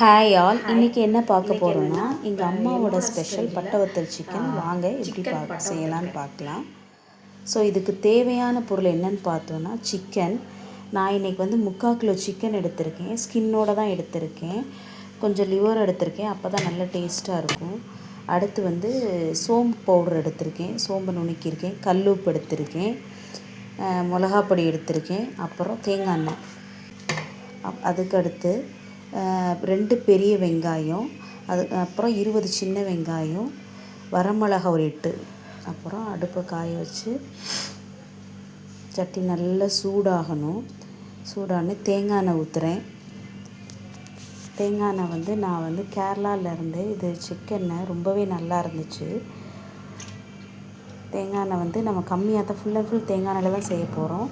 Hi all இன்னைக்கு என்ன பார்க்க போகிறோம்னா எங்கள் அம்மாவோட ஸ்பெஷல் பட்டவத்தல் சிக்கன் வாங்க எப்படி பார்க்க செய்யலான்னு பார்க்கலாம். ஸோ இதுக்கு தேவையான பொருள் என்னன்னு பார்த்தோன்னா சிக்கன் நான் இன்னைக்கு வந்து முக்கால் கிலோ சிக்கன் எடுத்திருக்கேன். ஸ்கின்னோட தான் எடுத்திருக்கேன். கொஞ்சம் லிவர் எடுத்திருக்கேன். அப்போ தான் நல்ல டேஸ்ட்டாக இருக்கும். அடுத்து வந்து சோம்பு பவுடர் எடுத்திருக்கேன். சோம்பு நுணுக்கியிருக்கேன். கல்லுப்பு எடுத்திருக்கேன். மிளகாப்பொடி எடுத்திருக்கேன். அப்புறம் தேங்காய் எண்ணெய். அதுக்கடுத்து ரெண்டு பெரிய வெங்காயம் அது அப்புறம் இருபது சின்ன வெங்காயம் வரமிளகா ஒரு எட்டு அப்புறம் அடுப்பை காய வச்சு சட்டி நல்லா சூடாகணும். சூடானு தேங்காய் எண்ணெய் ஊற்றுறேன் தேங்காய் எண்ணெய் வந்து நான் வந்து கேரளாவிலேருந்து இது சிக்கனை ரொம்பவே நல்லா இருந்துச்சு. தேங்காய் எண்ணெய் வந்து நம்ம கம்மியாக தான் ஃபுல் அண்ட் ஃபுல் தேங்காய் எண்ணெயில் தான் செய்ய போகிறோம்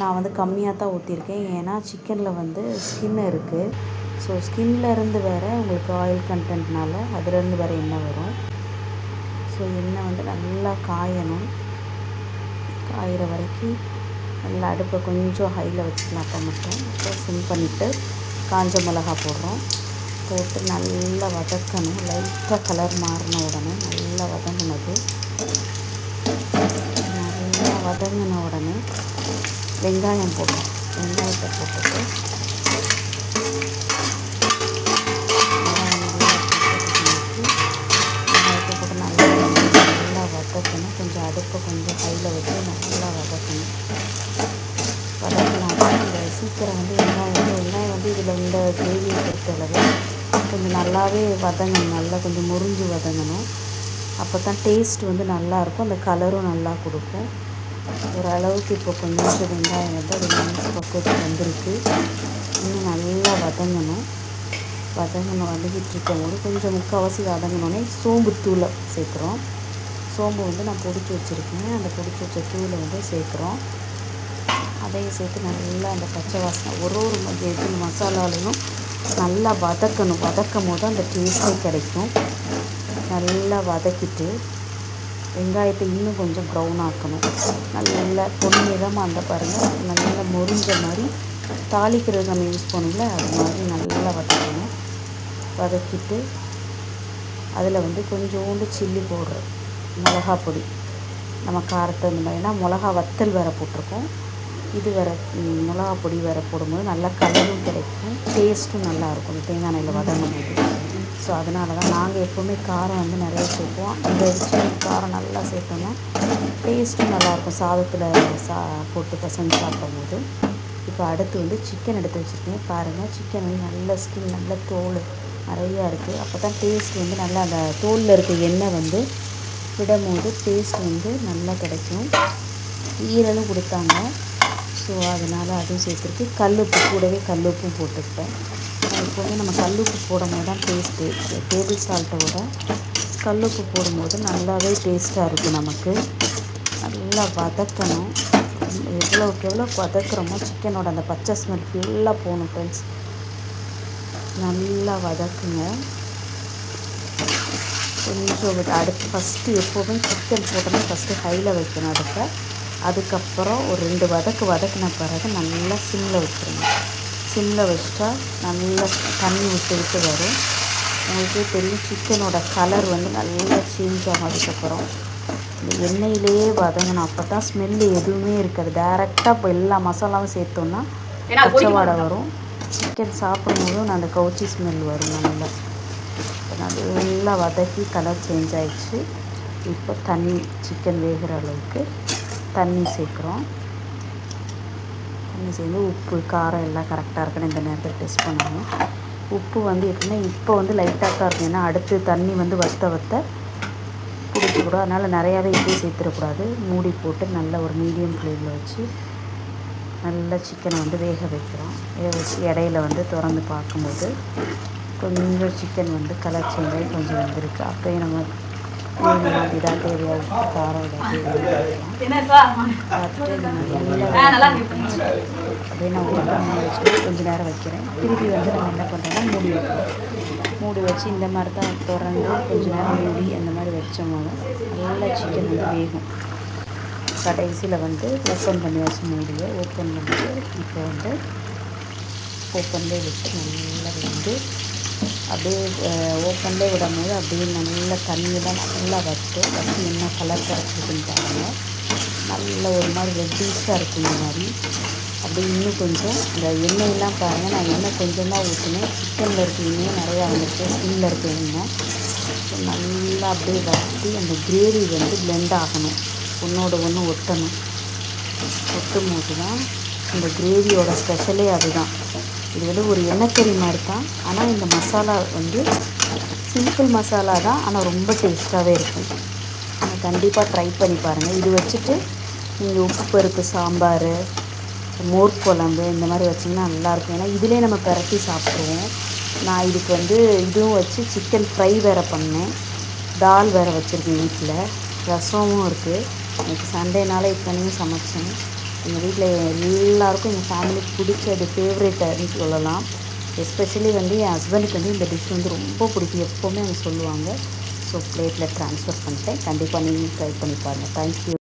நான் வந்து கம்மியாக தான் ஊற்றிருக்கேன் ஏன்னா சிக்கனில் வந்து ஸ்கின் இருக்குது ஸோ ஸ்கின்ல இருந்து வேறு உங்களுக்கு ஆயில் கண்டென்ட்னால அதுலேருந்து வேறு எண்ணெய் வரும். ஸோ எண்ணெய் வந்து நல்லா காயணும். காயிற வரைக்கும் நல்லா அடுப்பை கொஞ்சம் ஹையில் வச்சுக்கலாம் அப்போ மட்டும். அப்புறம் சிம் பண்ணிவிட்டு காஞ்ச மிளகா போடுறோம். போட்டு நல்லா வதக்கணும். லைட்டாக கலர் மாறின உடனே நல்லா வதங்கினது. நல்லா வதங்கின உடனே வெங்காயம் போடுறோம் வெங்காயத்தை போட்டுட்டு வெங்காயம் நல்லா போட்டு வெங்காயத்தை போட்டு நல்லா நல்லா வதக்கணும் கொஞ்சம் அடுப்பை கொஞ்சம் கையில் வச்சு நல்லா வதக்கணும் வதக்கினா இந்த சீக்கிரம் வந்து வெங்காயம் வந்து வெங்காயம் வந்து இதில் இந்த கிரேவியை பொறுத்தளவு கொஞ்சம் நல்லாவே வதங்கணும். நல்லா கொஞ்சம் முறிஞ்சு வதங்கணும். அப்போ தான் டேஸ்ட் வந்து நல்லாயிருக்கும் அந்த கலரும் நல்லா கொடுக்கும். ஓரளவுக்கு இப்போ கொஞ்சம் வெங்காயம் வந்து அது மனசு பக்குவத்துக்கு வந்திருக்கு. இன்னும் நல்லா வதங்கணும். வதங்கணும் வதங்கிட்டு இருக்கும்போது கொஞ்சம் முக்கால்வாசி வதங்கினோடனே சோம்பு தூளை சேர்க்குறோம். சோம்பு வந்து நான் பொடிச்சு வச்சுருக்கேன். அந்த பொடிச்சு வச்ச தூளை வந்து சேர்க்குறோம். அதையும் சேர்த்து நல்லா அந்த பச்சை வாசனை ஒரு ஒரு ம- இது மசாலாலையும் நல்லா வதக்கணும். வதக்கும் போது அந்த டேஸ்ட்டே கிடைக்கும். நல்லா வதக்கிட்டு வெங்காயத்தை இன்னும் கொஞ்சம் ப்ரௌன் ஆக்கணும். நல்லா பொன்னிறமாக அந்த பாருங்கள் நல்லா முறிஞ்ச மாதிரி தாளிக்கிறது நம்ம யூஸ் பண்ணல அது மாதிரி நல்லா வதக்கணும். வதக்கிட்டு அதில் வந்து கொஞ்சோண்டு சில்லி போடுற மிளகா பொடி. நம்ம காரத்தை இந்த மாதிரினா மிளகா வத்தல் வேற போட்டிருக்கோம். இது வர மிளகா பொடி வேற போடும்போது நல்லா கலரும் கிடைக்கும். டேஸ்ட்டும் நல்லாயிருக்கும். இந்த தேங்காய் எண்ணெயில் வதங்கும் போது ஸோ அதனால தான் நாங்கள் எப்போவுமே காரம் வந்து நிறைய சேர்ப்போம். இந்த சிக்கன் காரம் நல்லா சேர்த்தோம்னா டேஸ்ட்டும் நல்லாயிருக்கும். சாதத்தில் சா போட்டு பசங்க சாப்பிடும்போது. இப்போ அடுத்து வந்து சிக்கன் எடுத்து வச்சுருக்கேன். பாருங்கள் சிக்கன் வந்து நல்ல ஸ்கின் நல்ல தோல் நிறையா இருக்குது அப்போ தான் டேஸ்ட் வந்து நல்லா அந்த தோலில் இருக்க எண்ணெய் வந்து விடும்போது டேஸ்ட் வந்து நல்லா கிடைக்கும். ஈரலும் கொடுத்தாங்க. ஸோ அதனால் அதுவும் சேர்த்துருக்கு. கல்லுப்பு கூடவே கல்லுப்பும் போட்டுக்கிட்டேன். எப்போவுமே நம்ம கல்லுப்பு போடும்போது தான் டேஸ்ட்டு டேபிள் சால்ட்டை விட கல்லுப்பு போடும்போது நல்லாவே டேஸ்ட்டாக இருக்குது நமக்கு. நல்லா வதக்கணும். எவ்வளோக்கு எவ்வளோ வதக்குறோமோ சிக்கனோட அந்த பச்சை ஸ்மெல் ஃபுல்லாக போகணும் ஃப்ரெண்ட்ஸ் நல்லா வதக்குங்க. கொஞ்சம் விட்டு அடுப்பு ஃபஸ்ட்டு எப்போவுமே சிக்கன் போட்டோம்னா ஃபஸ்ட்டு ஹையில் வைக்கணும் அடுப்பை. அதுக்கப்புறம் ஒரு ரெண்டு வதக்கு வதக்கின பிறகு நல்லா சிம்மில் வச்சுருங்க சிம்மில் வச்சுட்டா நல்லா தண்ணி விட்டு விட்டு வரும். உங்களுக்கே தெரியும் சிக்கனோட கலர் வந்து நல்லா சேஞ்ச் ஆகும் அதுக்கப்புறம் இந்த எண்ணெயிலேயே வதங்கணும் அப்போ தான் ஸ்மெல்லு எதுவுமே இருக்காது. டேரெக்டாக இப்போ எல்லா மசாலாவும் சேர்த்தோன்னா பச்சை வாடை வரும். சிக்கன் சாப்பிடும்போதும் அந்த கவுச்சி ஸ்மெல் வரும் நல்லா நல்லா வதக்கி கலர் சேஞ்ச் ஆயிடுச்சு. இப்போ தண்ணி சிக்கன் வேகிற அளவுக்கு தண்ணி சேர்க்குறோம். தண்ணி சேர்ந்து உப்பு காரம் எல்லாம் கரெக்டாக இருக்குன்னு இந்த நேரத்தில் டெஸ்ட் பண்ணணும். உப்பு வந்து எப்படின்னா இப்போ வந்து லைட்டாக தான் இருக்கும். ஏன்னா அடுத்து தண்ணி வந்து வத்த வத்த பிடிக்கக்கூடாது. அதனால் நிறையாவே இப்படி சேர்த்துடக்கூடாது. மூடி போட்டு நல்ல ஒரு மீடியம் ஃப்ளேமில் வச்சு நல்லா சிக்கனை வந்து வேக வைக்கிறோம். வேக வச்சு இடையில வந்து திறந்து பார்க்கும்போது கொஞ்சம் சிக்கன் வந்து கலர் சேஞ்சாகி கொஞ்சம் வந்திருக்கு. அப்போயே நம்ம இதாக காரம் பார்த்துட்டு நல்லா அப்படியே நான் ஒரு வச்சுட்டு கொஞ்ச நேரம் வைக்கிறேன் திருப்பி வந்து நம்ம என்ன பண்ணுறோம்னா மூடி வைக்கிறோம் மூடி வச்சு இந்த மாதிரி தான் திறந்து கொஞ்ச நேரம் மூடி அந்த மாதிரி வச்சோம்னா நல்லா சிக்கன் வந்து வேகும் கடைசியில் வந்து ஓப்பன் பண்ணி வச்சு மூடியை ஓப்பன் பண்ணிட்டு இப்போ வந்து ஓப்பன்லேயே விட்டு நல்லா வந்து அப்படியே ஓப்பன்லேயே விடும்போது அப்படியே நல்ல தண்ணியெல்லாம் நல்லா வச்சு வச்சு என்ன கலர் கிடச்சிருக்குன்னு பாருங்கள் நல்ல ஒரு மாதிரி ரெட்டிஷாக இருக்கும் இந்த மாதிரி. அப்படியே இன்னும் கொஞ்சம் இந்த எண்ணெயெல்லாம் பாருங்கள் நான் எண்ணெய் கொஞ்சம் தான் ஊற்றினேன் சிக்கனில் இருக்க நிறையா வந்துச்சு ஸ்டீலில் இருக்க எண்ணெய். நல்லா அப்படியே வற்றி அந்த கிரேவி வந்து பிளெண்ட் ஆகணும். ஒன்றோட ஒன்று ஒட்டணும். ஒட்டும் போது தான் இந்த கிரேவியோட ஸ்பெஷலே அதுதான். இது வந்து ஒரு எண்ணெய்க்கறி மாதிரி தான். ஆனால் இந்த மசாலா வந்து சிம்பிள் மசாலா தான். ஆனால் ரொம்ப டேஸ்ட்டாகவே இருக்கும். நீங்கள் கண்டிப்பாக ட்ரை பண்ணி பாருங்கள் இது வச்சுட்டு நீங்கள் உப்பு பருப்பு சாம்பார் மோர் குழம்பு இந்த மாதிரி வச்சிங்கன்னா நல்லாயிருக்கும் ஏன்னா இதிலே நம்ம பிரட்டி சாப்பிடுவோம் நான் இதுக்கு வந்து இதுவும் வச்சு சிக்கன் ஃப்ரை வேறு பண்ணேன். தால் வேறு வச்சுருக்கேன் வீட்டில் ரசமும் இருக்குது எனக்கு சண்டேனால இத்தனையும் சமைச்சேன். எங்கள் வீட்டில் எல்லாருக்கும் எங்கள் ஃபேமிலிக்கு பிடிச்சது ஃபேவரேட்டுன்னு சொல்லலாம். எஸ்பெஷலி வந்து என் ஹஸ்பண்டுக்கு வந்து இந்த டிஷ் வந்து ரொம்ப பிடிக்கும். எப்போவுமே அவங்க சொல்லுவாங்க. ஸோ பிளேட்டில் ட்ரான்ஸ்ஃபர் பண்ணிட்டேன். கண்டிப்பாக நீங்கள் ட்ரை பண்ணி பாருங்கள் தேங்க்யூ